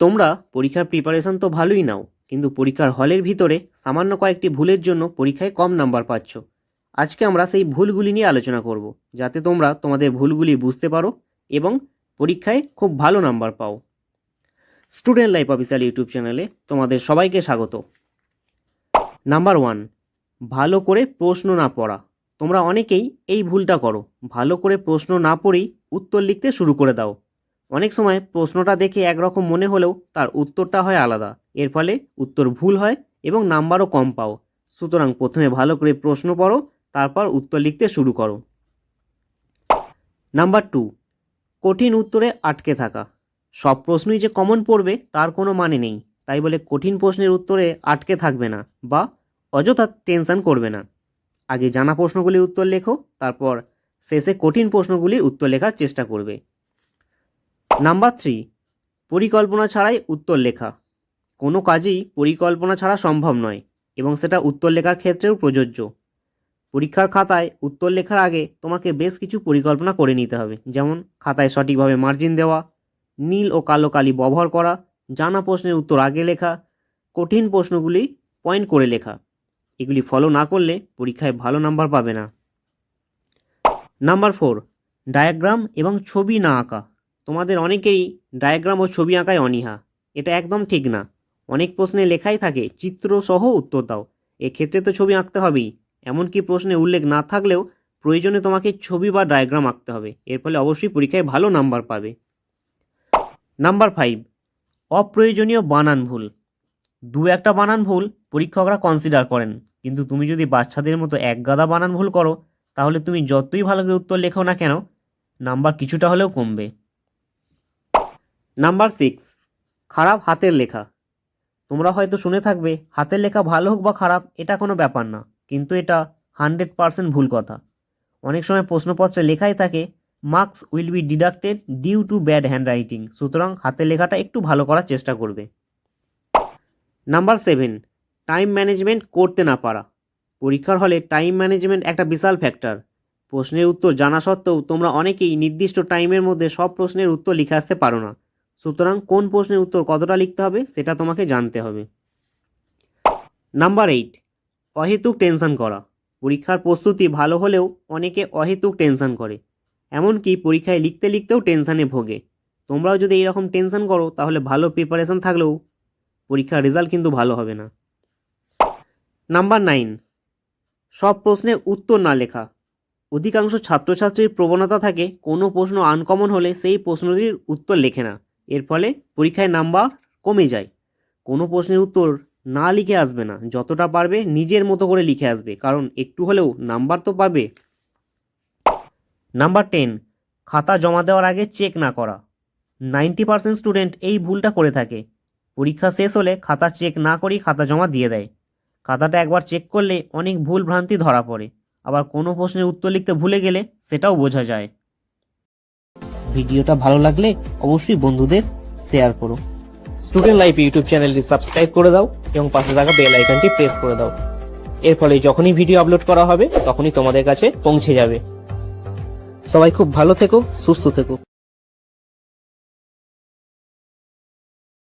তোমরা পরীক্ষার প্রিপারেশন তো ভালোই নাও, কিন্তু পরীক্ষার হলের ভিতরে সামান্য কয়েকটি ভুলের জন্য পরীক্ষায় কম নাম্বার পাচ্ছ। আজকে আমরা সেই ভুলগুলি নিয়ে আলোচনা করব, যাতে তোমরা তোমাদের ভুলগুলি বুঝতে পারো এবং পরীক্ষায় খুব ভালো নাম্বার পাও। স্টুডেন্ট লাইফ অফিসিয়াল ইউটিউব চ্যানেলে তোমাদের সবাইকে স্বাগত। নাম্বার ওয়ান ভালো করে প্রশ্ন না পড়া। তোমরা অনেকেই এই ভুলটা করো, ভালো করে প্রশ্ন না পড়েই উত্তর লিখতে শুরু করে দাও। অনেক সময় প্রশ্নটা দেখে একরকম মনে হলেও তার উত্তরটা হয় আলাদা। এর ফলে উত্তর ভুল হয় এবং নাম্বারও কম পাও। সুতরাং প্রথমে ভালো করে প্রশ্ন পড়ো, তারপর উত্তর লিখতে শুরু করো। নাম্বার টু, কঠিন উত্তরে আটকে থাকা। সব প্রশ্নই যে কমন পড়বে তার কোনো মানে নেই। তাই বলে কঠিন প্রশ্নের উত্তরে আটকে থাকবে না বা অযথা টেনশন করবে না। আগে জানা প্রশ্নগুলির উত্তর লেখো, তারপর শেষে কঠিন প্রশ্নগুলির উত্তর লেখার চেষ্টা করবে। নাম্বার থ্রি পরিকল্পনা ছাড়াই উত্তর লেখা। কোনো কাজেই পরিকল্পনা ছাড়া সম্ভব নয় এবং সেটা উত্তর লেখার ক্ষেত্রেও প্রযোজ্য। পরীক্ষার খাতায় উত্তর লেখার আগে তোমাকে বেশ কিছু পরিকল্পনা করে নিতে হবে। যেমন, খাতায় সঠিকভাবে মার্জিন দেওয়া, নীল ও কালো কালি ব্যবহার করা, জানা প্রশ্নের উত্তর আগে লেখা, কঠিন প্রশ্নগুলি পয়েন্ট করে লেখা। এগুলি ফলো না করলে পরীক্ষায় ভালো নাম্বার পাবে না। নাম্বার ফোর ডায়াগ্রাম এবং ছবি না আঁকা। তোমাদের অনেকেরই ডায়াগ্রাম ও ছবি আঁকায় অনীহা। এটা একদম ঠিক না। অনেক প্রশ্নে লেখাই থাকে, চিত্র সহ উত্তর দাও। এক্ষেত্রে তো ছবি আঁকতে হবেই। এমনকি প্রশ্নে উল্লেখ না থাকলেও প্রয়োজনে তোমাকে ছবি বা ডায়াগ্রাম আঁকতে হবে। এর ফলে অবশ্যই পরীক্ষায় ভালো নাম্বার পাবে। নাম্বার ফাইভ অপ্রয়োজনীয় বানান ভুল। দু একটা বানান ভুল পরীক্ষকরা কনসিডার করেন। কিন্তু তুমি যদি বাচ্চাদের মতো এক গাদা বানান ভুল করো, তাহলে তুমি যতই ভালো করে উত্তর লেখো না কেন নাম্বার কিছুটা হলেও কমবে। নাম্বার সিক্স খারাপ হাতের লেখা। তোমরা হয়তো শুনে থাকবে, হাতের লেখা ভালো হোক বা খারাপ, এটা কোনো ব্যাপার না। কিন্তু এটা হান্ড্রেড পারসেন্ট ভুল কথা। অনেক সময় প্রশ্নপত্রে লেখাই থাকে marks will be deducted due to bad handwriting সুতরাং হাতের লেখাটা একটু ভালো করার চেষ্টা করবে। নাম্বার সেভেন টাইম ম্যানেজমেন্ট করতে না পারা। পরীক্ষার হলে টাইম ম্যানেজমেন্ট একটা বিশাল ফ্যাক্টর প্রশ্নের উত্তর জানা সত্ত্বেও তোমরা অনেকেই নির্দিষ্ট টাইমের মধ্যে সব প্রশ্নের উত্তর লিখে আসতে পারো না। সুতরাং কোন প্রশ্নের উত্তর কতটা লিখতে হবে সেটা তোমাকে জানতে হবে। নাম্বার এইট অহেতুক টেনশন করা। পরীক্ষার প্রস্তুতি ভালো হলেও অনেকে অহেতুক টেনশন করে। এমনকি পরীক্ষায় লিখতে লিখতেও টেনশানে ভোগে। তোমরাও যদি এইরকম টেনশন করো, তাহলে ভালো প্রিপারেশন থাকলেও পরীক্ষার রেজাল্ট কিন্তু ভালো হবে না। নাম্বার নাইন সব প্রশ্নের উত্তর না লেখা। অধিকাংশ ছাত্রছাত্রীর প্রবণতা থাকে, কোনো প্রশ্ন আনকমন হলে সেই প্রশ্নটির উত্তর লেখে না। এর ফলে পরীক্ষায় নাম্বার কমে যায়। কোনো প্রশ্নের উত্তর না লিখে আসবে না, যতটা পারবে নিজের মতো করে লিখে আসবে, কারণ একটু হলেও নাম্বার তো পাবে। নাম্বার টেন, খাতা জমা দেওয়ার আগে চেক না করা। নাইনটি পার্সেন্ট স্টুডেন্ট এই ভুলটা করে থাকে। পরীক্ষা শেষ হলে খাতা চেক না করেই খাতা জমা দিয়ে দেয়। খাতাটা একবার চেক করলে অনেক ভুল ভ্রান্তি ধরা পড়ে। আবার কোনো প্রশ্নের উত্তর লিখতে ভুলে গেলে সেটাও বোঝা যায়। ভিডিওটা ভালো লাগলে অবশ্যই বন্ধুদের শেয়ার করো। স্টুডেন্ট লাইফ ইউটিউব চ্যানেলটি সাবস্ক্রাইব করে দাও এবং পাশে থাকা বেল আইকনটি প্রেস করে দাও। এর ফলে যখনই ভিডিও আপলোড করা হবে, তখনই তোমাদের কাছে পৌঁছে যাবে। সবাই খুব ভালো থেকো, সুস্থ থেকো।